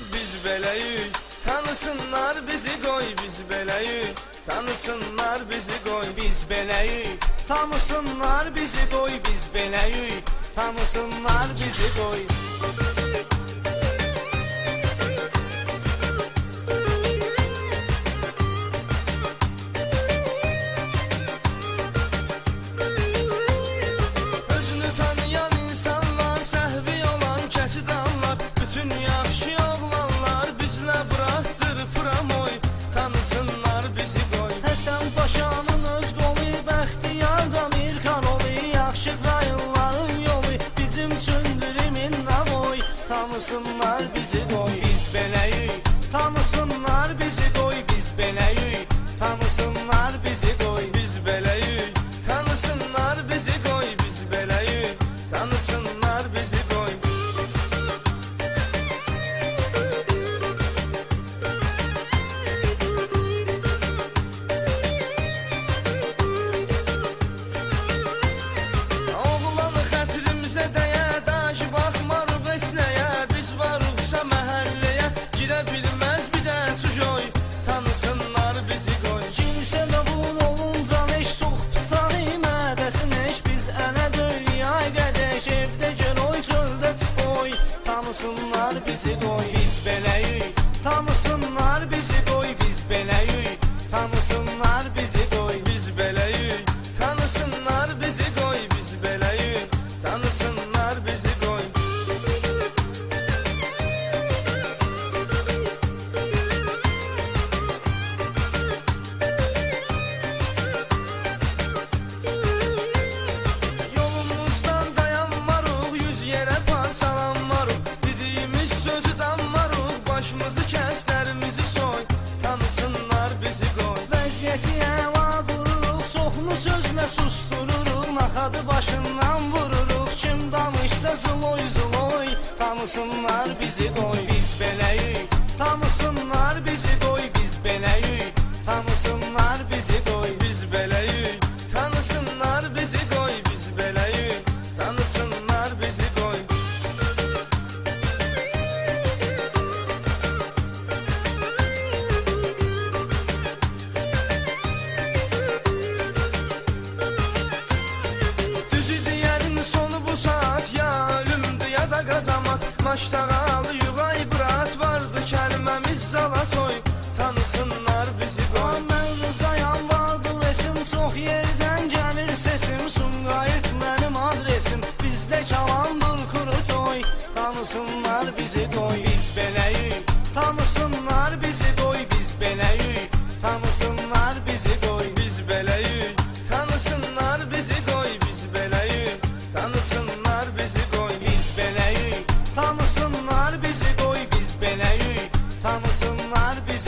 biz beləyik Tanısınlar bizi qoy biz beləyik Tanısınlar bizi qoy biz beləyik Tanısınlar bizi qoy biz beləyik Tanısınlar bizi qoy Paşanın öz qolu Bəxtiyar Damir Karolu Yaxşı cayınların yolu. Bizim çündürümün navoy Tanısınlar bizi qoy Tanısınlar bizi qoy danmarıq, başımızı kəslərimizi soy Tanısınlar bizi qoy Vəziyyəti əla qururuq Çoxlu sözlə sustururuq Naxadı başından vururuq Kim danışsa zıloy zıloy. Tanısınlar bizi qoy Biz beləyik, Tanısınlar bizi qoy qazamat Maştağa yuğa ibrat vardı Kəlməmiz zalatoy Tanısınlar bizi qoy Mən rızayam vardı resim Çox yerdən gəlir sesim Sumqayıt mənim adresim. Bizdə kalandır kuru toy. Tanısınlar bizi qoy Biz beləyik, Tanısınlar bizi beləyik Tanısınlar